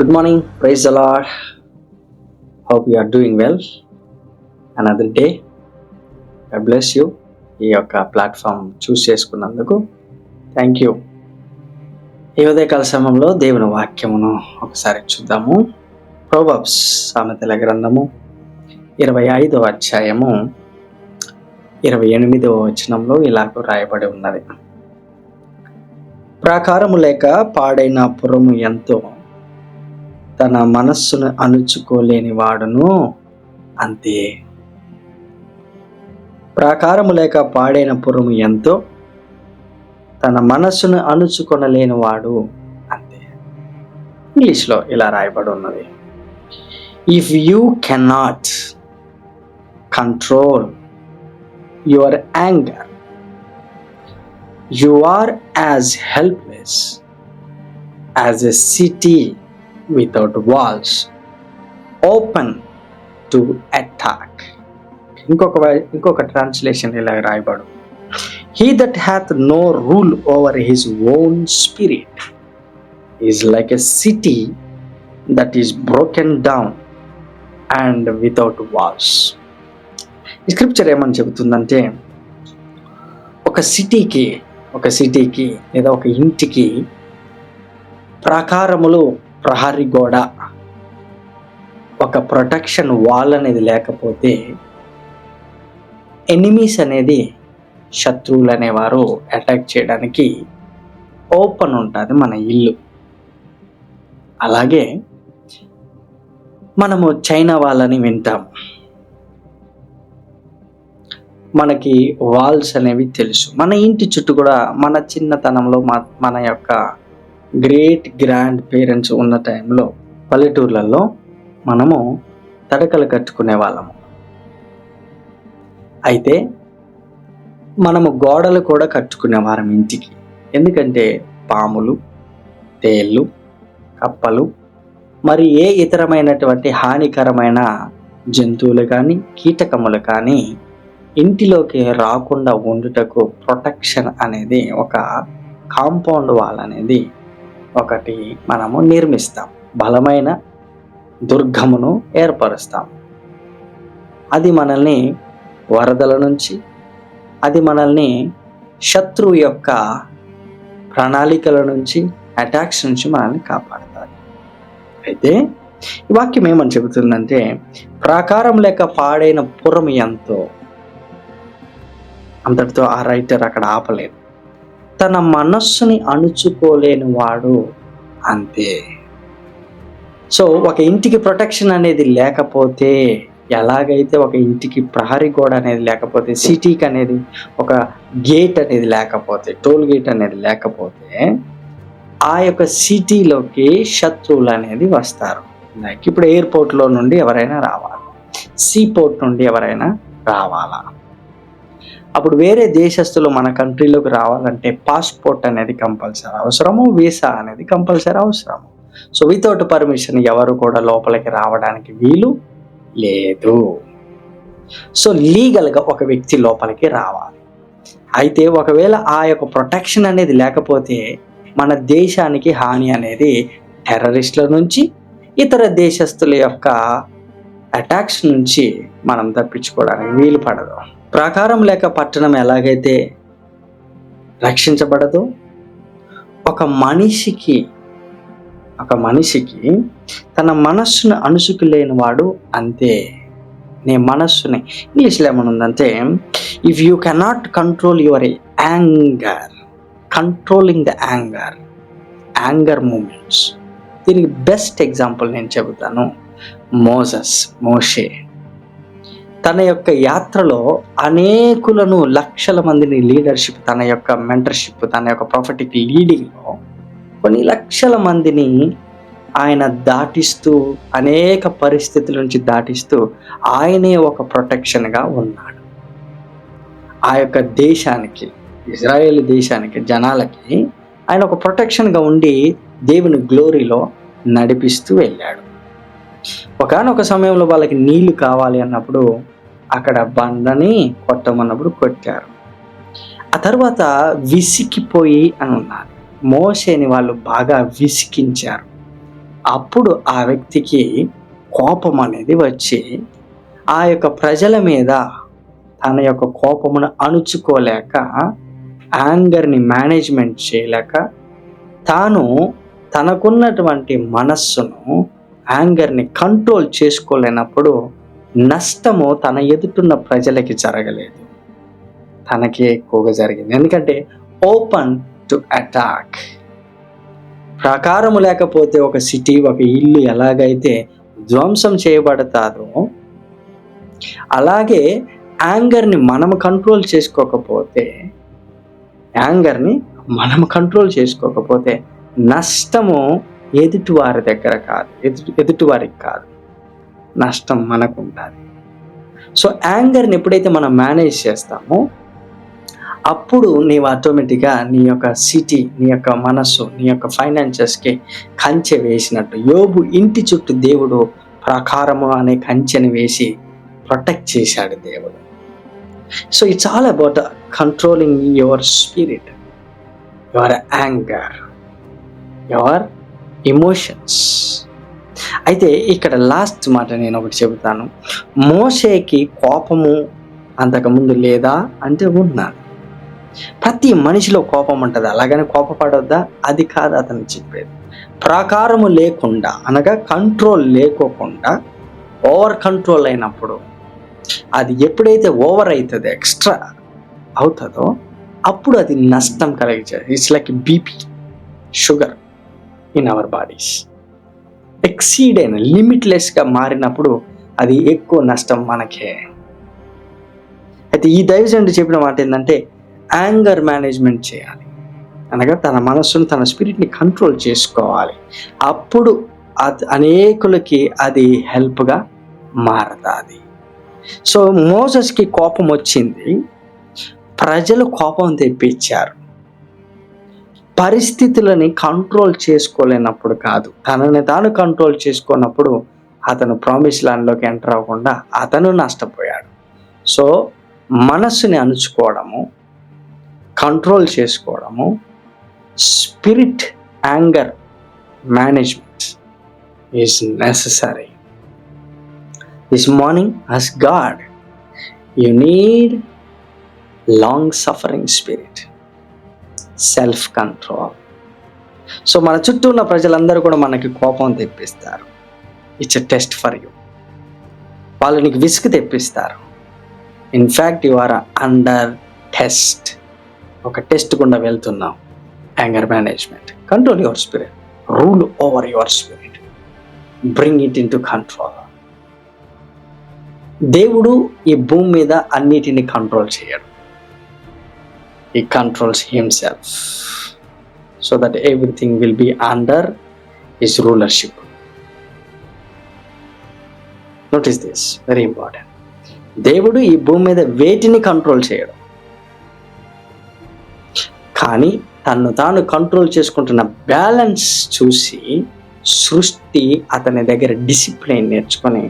Good morning praise అలా hope you are doing well another day I bless you ఈ యొక్క platform చూస్ చేసుకున్నందుకు thank you ఈ ఉదయకాల సమయంలో దేవుని వాక్యమును ఒకసారి చూద్దాము. ప్రోబబ్స్ సామెతల గ్రంథము ఇరవై ఐదవ అధ్యాయము ఇరవై ఎనిమిదవ వచనంలో ఇలాగ రాయబడి ఉన్నది. ప్రాకారము లేక పాడైన పురము ఎంతో తన మనస్సును అణుచుకోలేని వాడును అంతే. ప్రాకారము లేక పాడైన పురము ఎంతో తన మనస్సును అణుచుకొనలేని వాడు అంతే. ఇంగ్లీష్లో ఇలా రాయబడి ఉన్నది. If you cannot control your anger you are as helpless as a city without walls. Open to attack. ఇంకొక వై- ఇంకొక ట్రాన్స్లేషన్ ఇలా రాయబడు. He that hath no rule over his own spirit is like a city that is broken down and without walls ఈ scripture ఏమని చెబుతుందంటే ఒక సిటీకి ఒక సిటీకి లేదా ఒక ఇంటికి ప్రాకారములు ప్రహరీ గోడ. ఒక ప్రొటెక్షన్ వాల్ అనేది లేకపోతే ఎనిమీస్ అనేది శత్రువులు అనేవారు అటాక్ చేయడానికి ఓపెన్ ఉంటుంది మన ఇల్లు. అలాగే మనము చైనా వాళ్ళని వింటాం. మనకి వాల్స్ అనేవి తెలుసు. మన ఇంటి చుట్టూ కూడా మన చిన్నతనంలో మన యొక్క గ్రేట్ గ్రాండ్ పేరెంట్స్ ఉన్న టైంలో పల్లెటూర్లలో మనము తడకలు కట్టుకునే వాళ్ళము. అయితే మనము గోడలు కూడా కట్టుకునేవారం ఇంటికి. ఎందుకంటే పాములు తేళ్ళు కప్పలు మరి ఏ ఇతరమైనటువంటి హానికరమైన జంతువులు కానీ కీటకములు కానీ ఇంటిలోకి రాకుండా ఉండుటకు ప్రొటెక్షన్ అనేది ఒక కాంపౌండ్ వాల్ అనేది ఒకటి మనము నిర్మిస్తాం. బలమైన దుర్గమును ఏర్పరుస్తాం. అది మనల్ని వరదల నుంచి అది మనల్ని శత్రువు యొక్క ప్రణాళికల నుంచి అటాక్స్ నుంచి మనల్ని కాపాడుతుంది. అయితే ఈ వాక్యం ఏమని చెబుతుందంటే ప్రాకారం లేక పాడైన పురం ఎంతో. అంతటితో ఆ రైటర్ అక్కడ ఆపలేదు. తన మనస్సుని అణుచుకోలేని వాడు. అంతే. సో ఒక ఇంటికి ప్రొటెక్షన్ అనేది లేకపోతే ఎలాగైతే ఒక ఇంటికి ప్రహరీ గోడ అనేది లేకపోతే సిటీకి అనేది ఒక గేట్ అనేది లేకపోతే టోల్ గేట్ అనేది లేకపోతే ఆ యొక్క సిటీలోకి శత్రువులు అనేది వస్తారు. లైక్ ఇప్పుడు ఎయిర్పోర్ట్లో నుండి ఎవరైనా రావాలి. సీ పోర్ట్ నుండి ఎవరైనా రావాలా? అప్పుడు వేరే దేశస్తులు మన కంట్రీలోకి రావాలంటే పాస్పోర్ట్ అనేది కంపల్సరీ అవసరము వీసా అనేది కంపల్సరీ అవసరము. సో వితౌట్ పర్మిషన్ ఎవరు కూడా లోపలికి రావడానికి వీలు లేదు. సో లీగల్గా ఒక వ్యక్తి లోపలికి రావాలి. అయితే ఒకవేళ ఆ యొక్క ప్రొటెక్షన్ అనేది లేకపోతే మన దేశానికి హాని అనేది టెర్రరిస్టుల నుంచి ఇతర దేశస్తుల యొక్క అటాక్స్ నుంచి మనం తప్పించుకోవడానికి వీలు పడదు. ప్రాకారం లేక పట్టణం ఎలాగైతే రక్షించబడదో ఒక మనిషికి ఒక మనిషికి తన మనస్సును అణుసుకు లేనివాడు అంతే. నీ మనస్సుని ఇంగ్లీష్లో ఏమనుందంటే if you cannot control your anger controlling the anger anger moments దీనికి బెస్ట్ ఎగ్జాంపుల్ నేను చెబుతాను. మోజస్ మోషే తన యొక్క యాత్రలో అనేకులను లక్షల మందిని లీడర్షిప్ తన యొక్క మెంటర్షిప్ తన యొక్క ప్రాఫిటిక్ లీడింగ్లో కొన్ని లక్షల మందిని ఆయన దాటిస్తూ అనేక పరిస్థితుల నుంచి దాటిస్తూ ఆయనే ఒక ప్రొటెక్షన్గా ఉన్నాడు. ఆ యొక్క దేశానికి ఇజ్రాయేల్ దేశానికి జనాలకి ఆయన ఒక ప్రొటెక్షన్గా ఉండి దేవుని గ్లోరీలో నడిపిస్తూ వెళ్ళాడు. ఒకనొక సమయంలో వాళ్ళకి నీళ్ళు కావాలి అన్నప్పుడు అక్కడ బండని కొట్టమన్నప్పుడు కొట్టారు. ఆ తర్వాత విసికిపోయి అని ఉన్నారు. మోసేని వాళ్ళు బాగా విసికించారు. అప్పుడు ఆ వ్యక్తికి కోపం అనేది వచ్చి ఆ యొక్క ప్రజల మీద తన యొక్క కోపమును అణుచుకోలేక యాంగర్ని మేనేజ్మెంట్ చేయలేక తాను తనకున్నటువంటి మనస్సును యాంగర్ని కంట్రోల్ చేసుకోలేనప్పుడు నష్టము తన ఎదుటున్న ప్రజలకి జరగలేదు. తనకే ఎక్కువగా జరిగింది. ఎందుకంటే ఓపెన్ టు అటాక్ ప్రకారము లేకపోతే ఒక సిటీ ఒక ఇల్లు ఎలాగైతే ధ్వంసం చేయబడతాదో అలాగే యాంగర్ని మనం కంట్రోల్ చేసుకోకపోతే యాంగర్ని మనం కంట్రోల్ చేసుకోకపోతే నష్టము ఎదుటి వారి దగ్గర కాదు ఎదుటి ఎదుటి వారికి కాదు. నష్టం మనకు ఉంటుంది సో యాంగర్ని ఎప్పుడైతే మనం మేనేజ్ చేస్తామో అప్పుడు నీవు ఆటోమేటిక్గా నీ యొక్క సిటీ నీ యొక్క మనస్సు నీ యొక్క ఫైనాన్షియస్కి కంచె వేసినట్టు యోబు ఇంటి చుట్టూ దేవుడు ప్రకారము అనే కంచెని వేసి ప్రొటెక్ట్ చేశాడు దేవుడు. So it's all about controlling your spirit your anger your emotions అయితే ఇక్కడ లాస్ట్ మాట నేను ఒకటి చెబుతాను. మోసేకి కోపము అంతకుముందు లేదా అంటే ఉన్నది ప్రతి మనిషిలో కోపం ఉంటుంది. అలాగని కోపపడొద్దా? అది కాదు అతను చెప్పేది. ప్రాకారము లేకుండా అనగా కంట్రోల్ లేకోకుండా ఓవర్ కంట్రోల్ అయినప్పుడు అది ఎప్పుడైతే ఓవర్ అవుతుందో ఎక్స్ట్రా అవుతుందో అప్పుడు అది నష్టం కలిగించేది. It's like BP sugar in our bodies exceed అయిన లిమిట్లెస్గా మారినప్పుడు అది ఎక్కువ నష్టం మనకే. అయితే ఈ దైవజనుడు చెప్పిన మాట ఏంటంటే యాంగర్ మేనేజ్మెంట్ చేయాలి. అనగా తన మనస్సును తన స్పిరిట్ని కంట్రోల్ చేసుకోవాలి. అప్పుడు అది అనేకులకి అది హెల్ప్గా మారతాది. సో మోసస్కి కోపం వచ్చింది. ప్రజలు కోపం తెప్పించారు. పరిస్థితులని కంట్రోల్ చేసుకోలేనప్పుడు కాదు. తనని తాను కంట్రోల్ చేసుకున్నప్పుడు అతను ప్రామిస్ ల్యాండ్లోకి ఎంటర్ అవ్వకుండా అతను నష్టపోయాడు. సో మనస్సుని అణుచుకోవడము కంట్రోల్ చేసుకోవడము spirit anger management is necessary this morning as God you need long suffering spirit self control. So మన చుట్టూ ఉన్న ప్రజలందరూ కూడా మనకి కోపం తెప్పిస్తారు. It's a test for you వాళ్ళు నీకు విసుగు తెప్పిస్తారు. In fact you are under test ఒక టెస్ట్ గుండా వెళ్తున్నాం anger management control your spirit rule over your spirit bring it into control దేవుడు ఈ భూమి మీద అన్నిటిని కంట్రోల్ చేయడు. He controls himself so that everything will be under his rulership. Notice this, very important. దేవుడు ఈ భూమి మీద వేటిని కంట్రోల్ చేయడు కానీ తను తాను కంట్రోల్ చేసుకుంటున్న బ్యాలెన్స్ చూసి సృష్టి అతని దగ్గర డిసిప్లిన్ నేర్చుకొని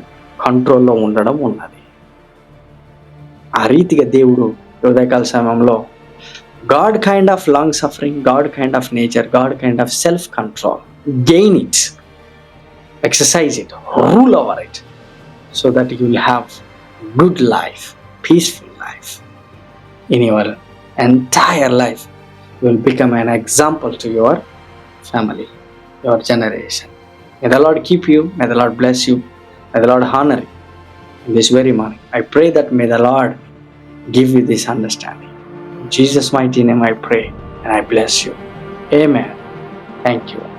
కంట్రోల్లో ఉండడం ఉన్నది ఆ రీతిగా దేవుడు ఉదయకాల సమయంలో God kind of long suffering, God kind of nature, God kind of self control. Gain it, exercise it, rule over it, so that you will have good life, peaceful life in your entire life. You will become an example to your family, your generation. May the Lord keep you, may the Lord bless you, may the Lord honor you in this very morning. I pray that may the Lord give you this understanding. Jesus' mighty name I pray and I bless you. Amen. Thank you.